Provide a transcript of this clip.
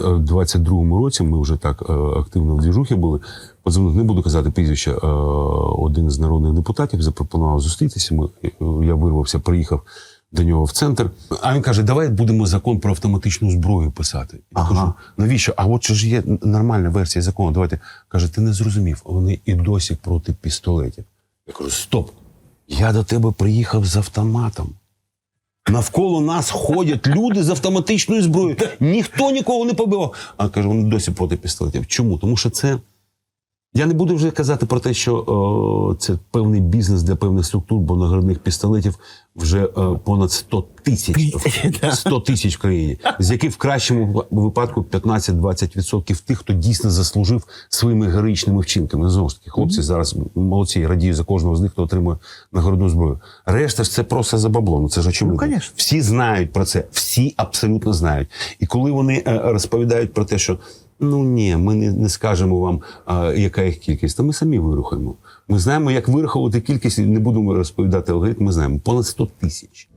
в 22-му році ми вже так е, активно в двіжухі були. Подзвонив, не буду казати прізвище. е, Один з народних депутатів запропонував зустрітися. Ми, е, я вирвався, приїхав до нього в центр. А він каже: давай будемо закон про автоматичну зброю писати. Я Ага. кажу, навіщо? А от ж є нормальна версія закону. Давайте каже, ти не зрозумів. Вони і досі проти пістолетів. Я кажу: стоп! Я до тебе приїхав з автоматом. Навколо нас ходять люди з автоматичною зброєю. Ніхто нікого не побивав. А каже, вони досі проти пістолетів. Чому? Тому що це. Я не буду вже казати про те, що о, це певний бізнес для певних структур, бо наградних пістолетів вже е, понад 100 тисяч. 100 тисяч в країні, з яких в кращому випадку 15-20% тих, хто дійсно заслужив своїми героїчними вчинками. Знову ж таки, хлопці зараз молодці, радію за кожного з них, хто отримує нагородну зброю. Решта ж це просто за бабло. Ну це ж очевидно. Ну, всі знають про це, всі абсолютно знають. І коли вони е, розповідають про те, що ну ні, ми не, не скажемо вам, а, яка їх кількість, то ми самі вирухаємо. Ми знаємо, як вирахувати кількість, не будемо розповідати алгоритм. Ми знаємо понад 100 тисяч.